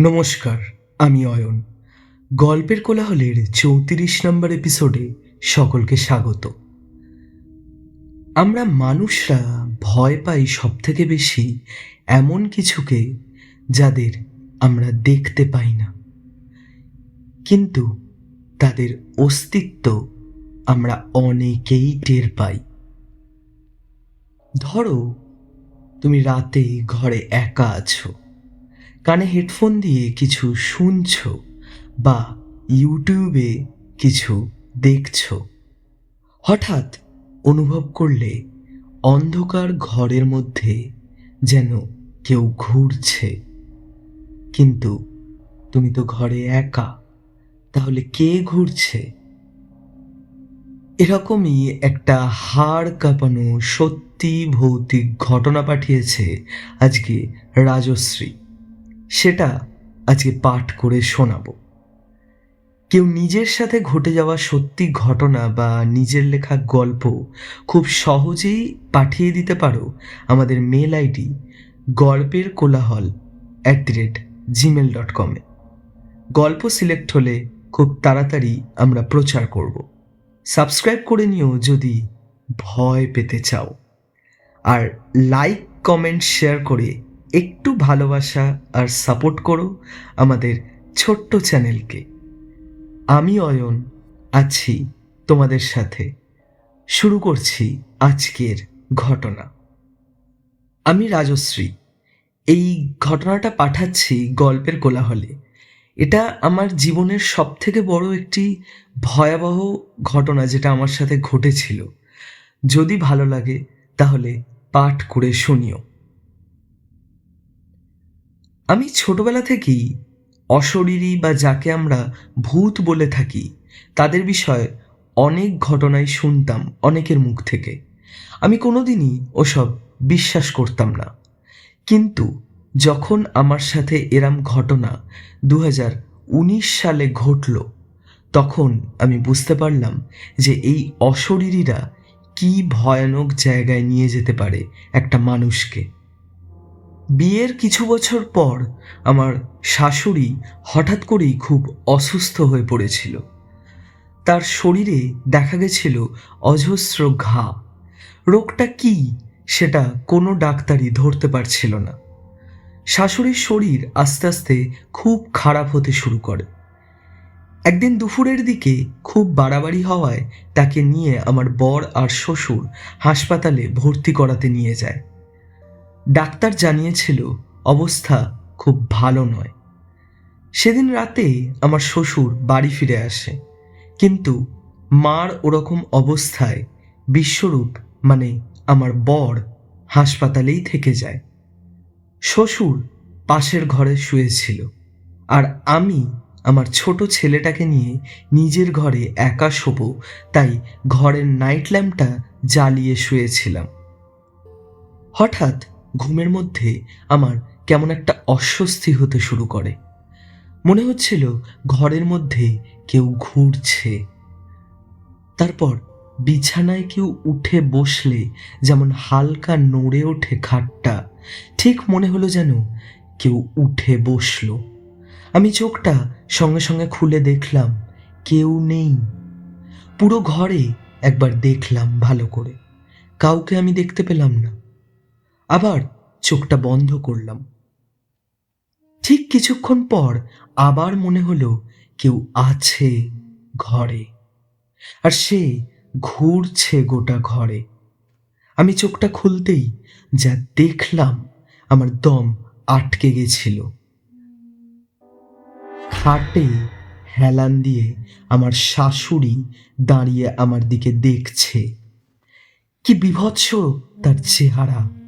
নমস্কার, আমি অয়ন। গল্পের কোলাহলের চৌত্রিশ নম্বর এপিসোডে সকলকে স্বাগত। আমরা মানুষরা ভয় পাই সব থেকে বেশি এমন কিছুকে যাদের আমরা দেখতে পাই না। কিন্তু তাদের অস্তিত্ব আমরা অনেকেই টের পাই। ধরো, তুমি রাতে ঘরে একা আছো। কানে হেডফোন দিয়ে কিছু শুনছো বা ইউটিউবে কিছু দেখছ? হঠাৎ অনুভব করলে অন্ধকার ঘরের মধ্যে যেন কেউ ঘুরছে। কিন্তু তুমি তো ঘরে একা, তাহলে কে ঘুরছে? এরকমই একটা হাড় কাঁপানো সত্যি ভৌতিক ঘটনা পাঠিয়েছে আজকে রাজশ্রী। সেটা আজকে পাঠ করে শোনাবো। কেউ নিজের সাথে ঘটে যাওয়া সত্যি ঘটনা বা নিজের লেখা গল্প খুব সহজেই পাঠিয়ে দিতে পারো আমাদের মেল আইডি গল্পের কোলাহল at the rate Gmail dot কমে গল্প সিলেক্ট হলে খুব তাড়াতাড়ি আমরা প্রচার করব। সাবস্ক্রাইব করে নিও যদি ভয় পেতে চাও। আর লাইক কমেন্ট শেয়ার করে একটু ভালোবাসা আর সাপোর্ট করো আমাদের ছোট্ট চ্যানেলকে। আমি অয়ন আছি তোমাদের সাথে। শুরু করছি আজকের ঘটনা। আমি রাজশ্রী। এই ঘটনাটা পাঠাচ্ছি গল্পের কোলাহলে। এটা আমার জীবনের সব থেকে বড় একটি ভয়াবহ ঘটনা যেটা আমার সাথে ঘটেছিল। যদি ভালো লাগে তাহলে পাঠ করে শুনিও। আমি ছোটবেলা থেকেই অশরীরী বা যাকে আমরা ভূত বলে থাকি, তাদের বিষয়ে অনেক ঘটনাই শুনতাম অনেকের মুখ থেকে। আমি কোনোদিনই ওসব বিশ্বাস করতাম না। কিন্তু যখন আমার সাথে এরম ঘটনা দু হাজার উনিশ সালে ঘটল, তখন আমি বুঝতে পারলাম যে এই অশরীরীরা কি ভয়ানক জায়গায় নিয়ে যেতে পারে একটা মানুষকে। বিয়ের কিছু বছর পর আমার শাশুড়ি হঠাৎ করেই খুব অসুস্থ হয়ে পড়েছিল। তার শরীরে দেখা গেছিল অজস্র ঘা। রোগটা কি সেটা কোনো ডাক্তারই ধরতে পারছিল না। শাশুড়ির শরীর আস্তে আস্তে খুব খারাপ হতে শুরু করে। একদিন দুপুরের দিকে খুব বাড়াবাড়ি হওয়ায় তাকে নিয়ে আমার বর আর শ্বশুর হাসপাতালে ভর্তি করাতে নিয়ে যায়। ডাক্তার জানিয়েছিল, অবস্থা খুব ভালো নয়। সেদিন রাতে আমার শ্বশুর বাড়ি ফিরে আসে। কিন্তু মার ওরকম অবস্থায় বিশ্বরূপ মানে আমার বর, হাসপাতালেই থেকে যায়। শ্বশুর পাশের ঘরে শুয়েছিল আর আমি আমার ছোট ছেলেটাকে নিয়ে নিজের ঘরে একা শোবো, তাই ঘরের নাইট ল্যাম্পটা জ্বালিয়ে শুয়েছিলাম। হঠাৎ ঘুমের মধ্যে আমার কেমন একটা অস্বস্তি হতে শুরু করে। মনে হচ্ছিল ঘরের মধ্যে কেউ ঘুরছে। তারপর বিছানায় কেউ উঠে বসলে যেমন হালকা নড়ে ওঠে খাটটা, ঠিক মনে হলো যেন কেউ উঠে বসল। আমি চোখটা সঙ্গে সঙ্গে খুলে দেখলাম, কেউ নেই। পুরো ঘরে একবার দেখলাম ভালো করে। কাউকে আমি দেখতে পেলাম না। আবার চোখটা বন্ধ করলাম। ঠিক কিছুক্ষণ পর আবার মনে হলো কেউ আছে ঘরে। আর সে ঘুরছে গোটা ঘরে। আমি চোখটা খুলতেই যা দেখলাম আমার দম আটকে গেছিল। খাটে হেলান দিয়ে আমার শাশুড়ি দাঁড়িয়ে আমার দিকে দেখছে। কি বিভৎস তার চেহারা।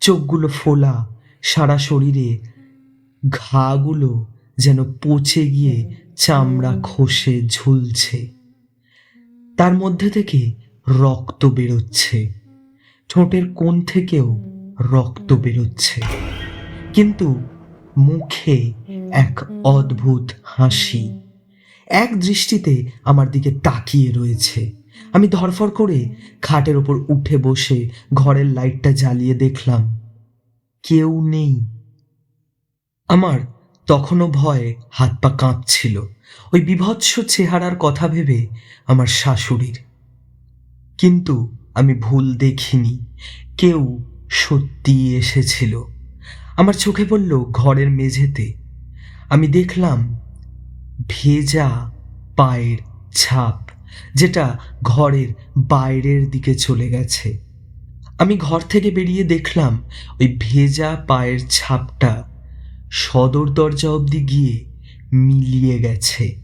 চোখগুলো ফোলা, সারা শরীরে ঘাগুলো যেন পচে গিয়ে চামড়া খসে ঝুলছে। তার মধ্যে থেকে রক্ত বেরোচ্ছে। ঠোঁটের কোণ থেকেও রক্ত বেরোচ্ছে। কিন্তু মুখে এক অদ্ভুত হাসি। এক দৃষ্টিতে আমার দিকে তাকিয়ে রয়েছে। আমি ধরফর করে খাটের ওপর উঠে বসে ঘরের লাইটটা জ্বালিয়ে দেখলাম, কেউ নেই। আমার তখনও ভয়ে হাত পা কাঁপছিল। ওই বিভৎস চেহারার কথা ভেবে আমার শাশুড়ির। কিন্তু আমি ভুল দেখিনি, কেউ সত্যি এসেছিল। আমার চোখে পড়ল ঘরের মেঝেতে। আমি দেখলাম ভেজা পায়ের ছাপ। যেটা ঘরের বাইরের দিকে চলে গেছে। আমি ঘর থেকে বেরিয়ে দেখলাম ওই ভেজা পায়ের ছাপটা সদর দরজা অবধি গিয়ে মিলিয়ে গেছে।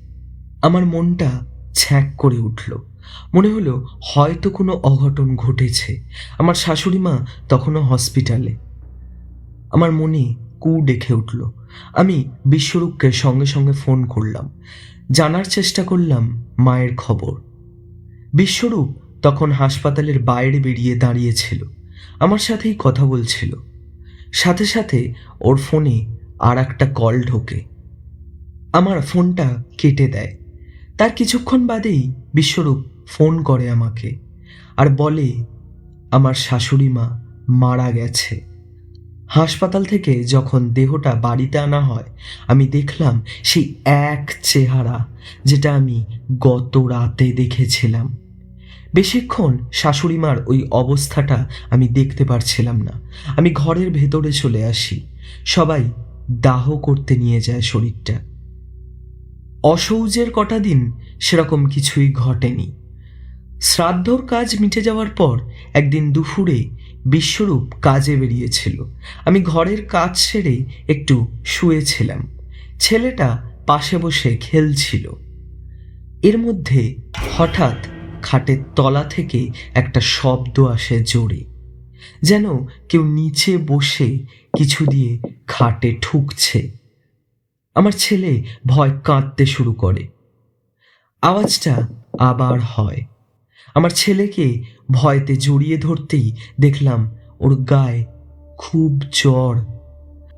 আমার মনটা ছ্যাঁক করে উঠল। মনে হলো হয়তো কোনো অঘটন ঘটেছে। আমার শাশুড়ি মা তখনও হসপিটালে। আমার মনে কু ডেকে উঠল। আমি বিশ্বরূপকে সঙ্গে সঙ্গে ফোন করলাম। জানার চেষ্টা করলাম মায়ের খবর। বিশ্বরূপ তখন হাসপাতালের বাইরে বেরিয়ে দাঁড়িয়েছিল। আমার সাথেই কথা বলছিল। সাথে সাথে ওর ফোনে আর একটা কল ঢোকে। আমার ফোনটা কেটে দেয়। তার কিছুক্ষণ বাদেই বিশ্বরূপ ফোন করে আমাকে আর বলে, আমার শাশুড়ি মা মারা গেছে। হাসপাতাল থেকে যখন দেহটা বাড়িতে আনা হয়, আমি দেখলাম সেই এক চেহারা যেটা আমি গত রাতে দেখেছিলাম। বেশিক্ষণ শাশুড়ি মার ওই অবস্থাটা আমি দেখতে পারছিলাম না। আমি ঘরের ভেতরে চলে আসি। সবাই দাহ করতে নিয়ে যায় শরীরটা। অসৌজের কটা দিন সেরকম কিছুই ঘটেনি। শ্রাদ্ধর কাজ মিটে যাওয়ার পর একদিন দুপুরে বিশ্বরূপ কাজে বেরিয়েছিল। আমি ঘরের কাজ সেরে একটু শুয়েছিলাম। ছেলেটা পাশে বসে খেলছিল। এর মধ্যে হঠাৎ খাটের তলা থেকে একটা শব্দ আসে জোরে, যেন কেউ নিচে বসে কিছু দিয়ে খাটে ঠুকছে। আমার ছেলে ভয় কাঁদতে শুরু করে। আওয়াজটা আবার হয়। আমার ছেলেকে ভয়তে জড়িয়ে ধরতেই দেখলাম ওর গায়ে খুব জ্বর।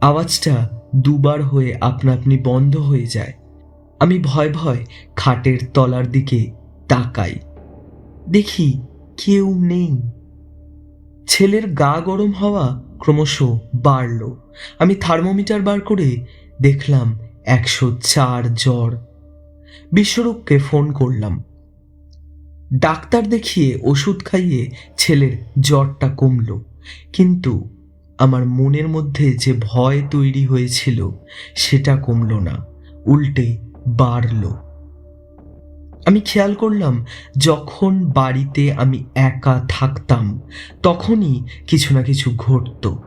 আওয়াজটা দুবার হয়ে আপনা আপনি বন্ধ হয়ে যায়। আমি ভয় ভয় খাটের তলার দিকে তাকাই। দেখি কেউ নেই। ছেলের গা গরম হওয়া ক্রমশ বাড়ল। আমি থার্মোমিটার বার করে দেখলাম একশো চার জ্বর। বিশ্বরূপকে ফোন করলাম। ডাক্তার দেখিয়ে ওষুধ খাইয়ে ছেলের জ্বরটা কমল। কিন্তু আমার মনের মধ্যে যে ভয় তৈরি হয়েছিল, সেটা কমল না, উল্টে বাড়ল। আমি খেয়াল করলাম, যখন বাড়িতে আমি একা থাকতাম, তখনই কিছু না কিছু ঘটতো।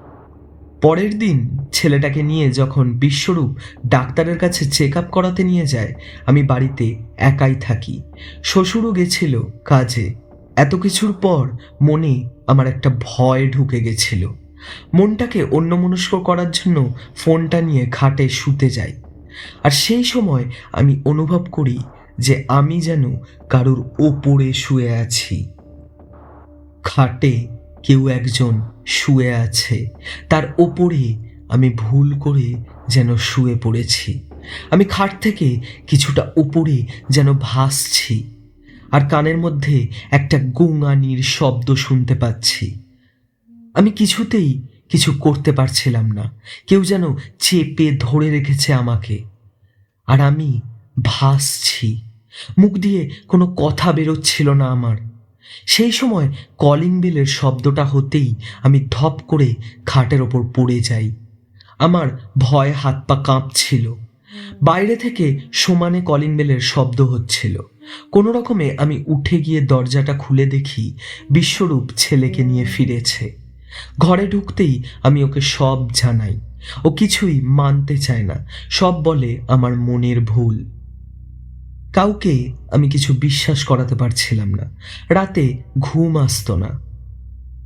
পরের দিন ছেলেটাকে নিয়ে যখন বিশ্বরূপ ডাক্তারের কাছে চেক আপ করাতে নিয়ে যায়, আমি বাড়িতে একাই থাকি। শ্বশুরও গেছিল কাজে। এত কিছুর পর মনে আমার একটা ভয় ঢুকে গেছিল। মনটাকে অন্যমনস্ক করার জন্য ফোনটা নিয়ে খাটে শুতে যাই। আর সেই সময় আমি অনুভব করি যে আমি যেন কারোর ওপরে শুয়ে আছি। খাটে কেউ একজন শুয়ে আছে। তার ওপরে আমি ভুল করে যেন শুয়ে পড়েছি। আমি খাট থেকে কিছুটা উপরে যেন ভাসছি আর কানের মধ্যে একটা গুঙানির শব্দ শুনতে পাচ্ছি। আমি কিছুতেই কিছু করতে পারছিলাম না। কেউ যেন চেপে ধরে রেখেছে আমাকে। আর আমি ভাসছি। মুখ দিয়ে কোনো কথা বেরোচ্ছিল না আমার। সেই সময় কলিং বেলের শব্দটা হতেই আমি ধপ করে খাটের ওপর পড়ে যাই। আমার ভয় হাত পা কাঁপছিল। বাইরে থেকে সমানে কলিং বেলের শব্দ হচ্ছিল। কোনো রকমে আমি উঠে গিয়ে দরজাটা খুলে দেখি বিশ্বরূপ ছেলেকে নিয়ে ফিরেছে। ঘরে ঢুকতেই আমি ওকে সব জানাই। ও কিছুই মানতে চায় না। সব বলে আমার মনের ভুল। কাউকে আমি কিছু বিশ্বাস করাতে পারছিলাম না। রাতে ঘুম আসতো না।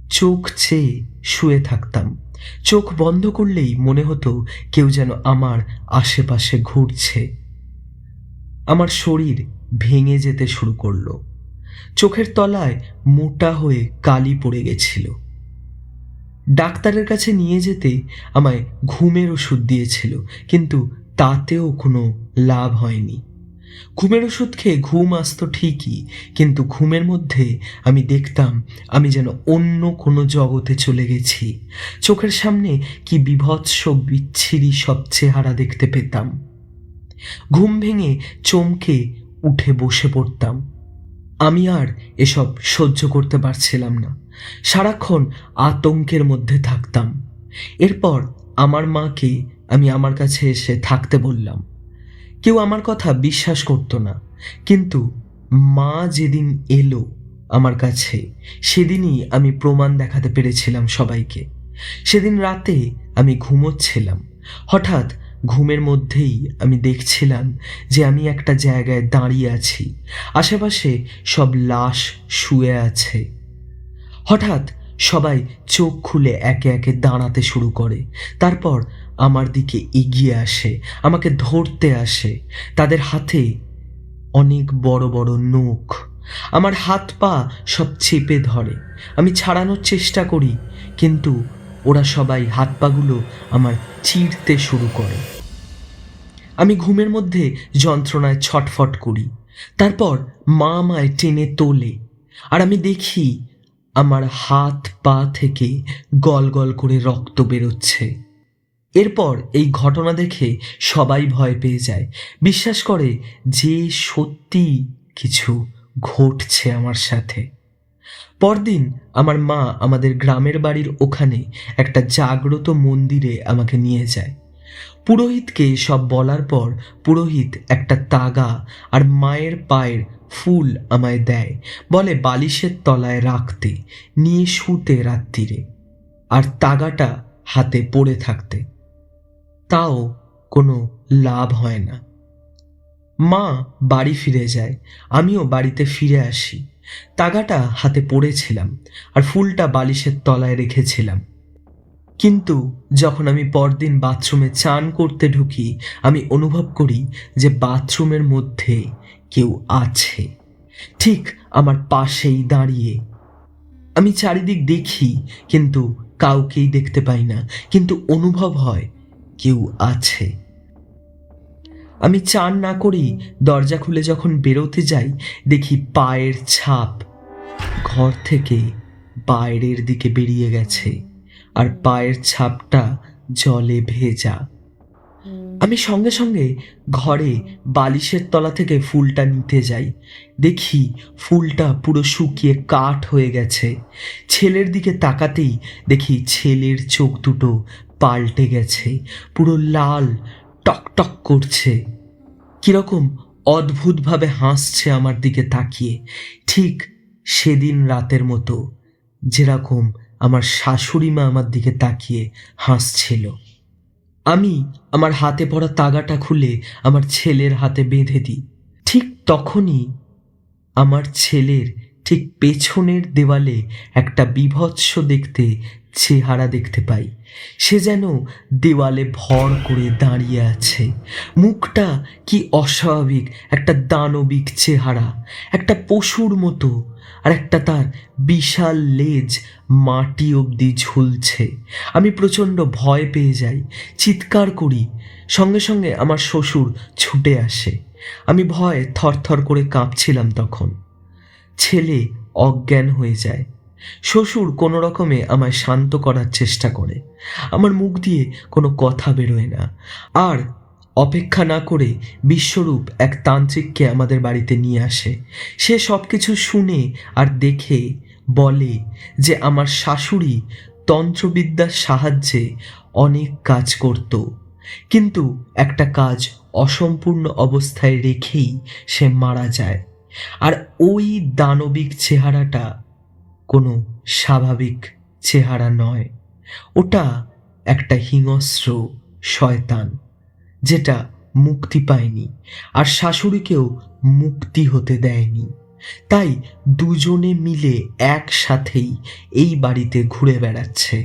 চোখ চেয়ে শুয়ে থাকতাম। চোখ বন্ধ করলেই মনে হতো কেউ যেন আমার আশেপাশে ঘুরছে। আমার শরীর ভেঙে যেতে শুরু করল। চোখের তলায় মোটা হয়ে কালি পড়ে গেছিল। ডাক্তারের কাছে নিয়ে যেতে আমায় ঘুমের ওষুধ দিয়েছিল, কিন্তু তাতেও কোনো লাভ হয়নি। ঘুমের ওষুধ খেয়ে ঘুম আসতো ঠিকই, কিন্তু ঘুমের মধ্যে আমি দেখতাম আমি যেন অন্য কোনো জগতে চলে গেছি। চোখের সামনে কি বিভৎস, বিচ্ছিরি সব চেহারা দেখতে পেতাম। ঘুম ভেঙে চমকে উঠে বসে পড়তাম। আমি আর এসব সহ্য করতে পারছিলাম না। সারাক্ষণ আতঙ্কের মধ্যে থাকতাম। এরপর আমার মাকে আমি আমার কাছে এসে থাকতে বললাম কেউ আমার কথা বিশ্বাস করতো না। কিন্তু মা যেদিন এলো আমার কাছে, সেদিনই আমি প্রমাণ দেখাতে পেরেছিলাম সবাইকে। সেদিন রাতে আমি ঘুমোচ্ছিলাম। হঠাৎ ঘুমের মধ্যেই আমি দেখছিলাম যে আমি একটা জায়গায় দাঁড়িয়ে আছি। আশেপাশে সব লাশ শুয়ে আছে। হঠাৎ সবাই চোখ খুলে একে একে দাঁড়াতে শুরু করে। তারপর আমার দিকে এগিয়ে আসে, আমাকে ধরতে আসে। তাদের হাতে অনেক বড় বড় নখ। আমার হাত পা সব চেপে ধরে। আমি ছাড়ানোর চেষ্টা করি, কিন্তু ওরা সবাই হাত পাগুলো আমার চিরতে শুরু করে। আমি ঘুমের মধ্যে যন্ত্রণায় ছটফট করি। তারপর মা আমায় টেনে তোলে, আর আমি দেখি আমার হাত পা থেকে গল গল করে রক্ত বেরোচ্ছে। এরপর এই ঘটনা দেখে সবাই ভয় পেয়ে যায়। বিশ্বাস করে যে সত্যি কিছু ঘটছে আমার সাথে। পরদিন আমার মা আমাদের গ্রামের বাড়ির ওখানে একটা জাগ্রত মন্দিরে আমাকে নিয়ে যায়। পুরোহিতকে সব বলার পর পুরোহিত একটা তাগা আর মায়ের পায়ের ফুল আমায় দেয়। বলে বালিশের তলায় রাখতে, নিয়ে শুতে রাত্রিরে আর তাগাটা হাতে পড়ে থাকতে। তাও কোনো লাভ হয় না। মা বাড়ি ফিরে যায়, আমিও বাড়িতে ফিরে আসি। তাগাটা হাতে পড়েছিলাম আর ফুলটা বালিশের তলায় রেখেছিলাম। কিন্তু যখন আমি পরদিন বাথরুমে চান করতে ঢুকি, আমি অনুভব করি যে বাথরুমের মধ্যে কেউ আছে। ঠিক আমার পাশেই দাঁড়িয়ে। আমি চারিদিক দেখি, কিন্তু কাউকেই দেখতে পাই না। কিন্তু অনুভব হয় কেউ আছে। আমি চান না করেই দরজা খুলে যখন বেরোতে যাই, দেখি পায়ের ছাপ ঘর থেকে বাইরের দিকে বেরিয়ে গেছে আর পায়ের ছাপটা জলে ভেজা। আমি সঙ্গে সঙ্গে ঘরে বালিশের তলা থেকে ফুলটা নিতে যাই। দেখি ফুলটা পুরো শুকিয়ে কাঠ হয়ে গেছে। ছেলের দিকে তাকাতেই দেখি ছেলের চোখ দুটো পাল্টে গেছে, পুরো লাল টকটক করছে। কীরকম অদ্ভুতভাবে হাসছে আমার দিকে তাকিয়ে। ঠিক সেদিন রাতের মতো যেরকম আমার শাশুড়ি মা আমার দিকে তাকিয়ে হাসছিল। আমি আমার হাতে পড়া তাগাটা খুলে আমার ছেলের হাতে বেঁধে দিই। ঠিক তখনই আমার ছেলের ঠিক পেছনের দেওয়ালে একটা বিভৎস দেখতে চেহারা দেখতে পাই। সে যেন দেওয়ালে ভর করে দাঁড়িয়ে আছে। মুখটা কি অস্বাভাবিক, একটা দানবিক চেহারা, একটা পশুর মতো, আর একটা তার বিশাল লেজ মাটি অবধি ঝুলছে। আমি প্রচণ্ড ভয় পেয়ে যাই, চিৎকার করি, সঙ্গে সঙ্গে আমার শ্বশুর ছুটে আসে। আমি ভয়ে থরথর করে কাঁপছিলাম তখন। ছেলে অজ্ঞান হয়ে যায় শ্বশুর কোনো রকমে আমায় শান্ত করার চেষ্টা করে। আমার মুখ দিয়ে কোনো কথা বেরোয় না। আর অপেক্ষা না করে বিশ্বরূপ এক তান্ত্রিককে আমাদের বাড়িতে নিয়ে আসে। সে সব কিছু শুনে আর দেখে বলে যে আমার শাশুড়ি তন্ত্রবিদ্যার সাহায্যে অনেক কাজ করত। কিন্তু একটা কাজ অসম্পূর্ণ অবস্থায় রেখেই সে মারা যায়। আর ওই দানবিক চেহারাটা কোনো স্বাভাবিক চেহারা নয়। ওটা একটা হিংস্র শয়তান, যেটা মুক্তি পায়নি আর শাশুড়িকেও মুক্তি হতে দেয়নি। তাই দুজনে মিলে একসাথেই এই বাড়িতে ঘুরে বেড়াচ্ছে,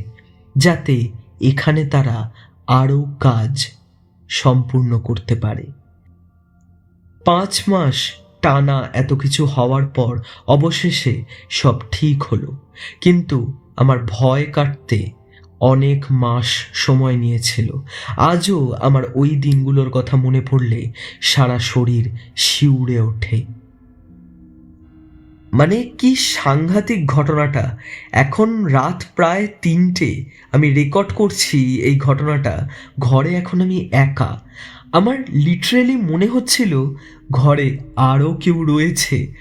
যাতে এখানে তারা আরও কাজ সম্পূর্ণ করতে পারে। পাঁচ মাস টানা এত কিছু হওয়ার পর অবশেষে সব ঠিক হলো। কিন্তু আমার ভয় কাটতে অনেক মাস সময় নিয়েছিল। আজও আমার ওই দিনগুলোর কথা মনে পড়লে সারা শরীর শিউরে ওঠে। মানে কি সাংঘাতিক ঘটনাটা? এখন রাত প্রায় তিনটে। আমি রেকর্ড করছি এই ঘটনাটা। ঘরে এখন আমি একা। আমার লিটারেলি মনে হচ্ছিল ঘরে আরও কেউ রয়েছে।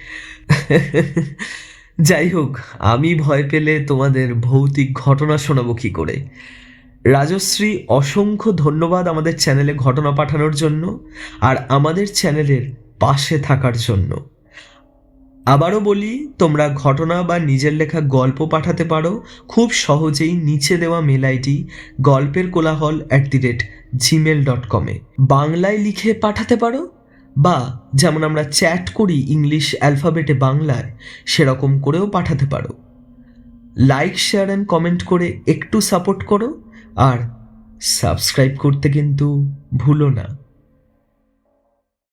যাই হোক, আমি ভয় পেলে তোমাদের ভৌতিক ঘটনা শোনাবো কী করে? রাজশ্রী, অসংখ্য ধন্যবাদ আমাদের চ্যানেলে ঘটনা পাঠানোর জন্য আর আমাদের চ্যানেলের পাশে থাকার জন্য। আবারও বলি, তোমরা ঘটনা বা নিজের লেখা গল্প পাঠাতে পারো। খুব সহজেই নিচে দেওয়া মেল গল্পের কোলাহল at the rate Gmail dot কমে বাংলায় লিখে পাঠাতে পারো? বা যেমন আমরা চ্যাট করি ইংলিশ অ্যালফাবেটে বাংলায়, সেরকম করেও পাঠাতে পারো। লাইক শেয়ার অ্যান্ড কমেন্ট করে একটু সাপোর্ট করো। আর সাবস্ক্রাইব করতে কিন্তু ভুলো না।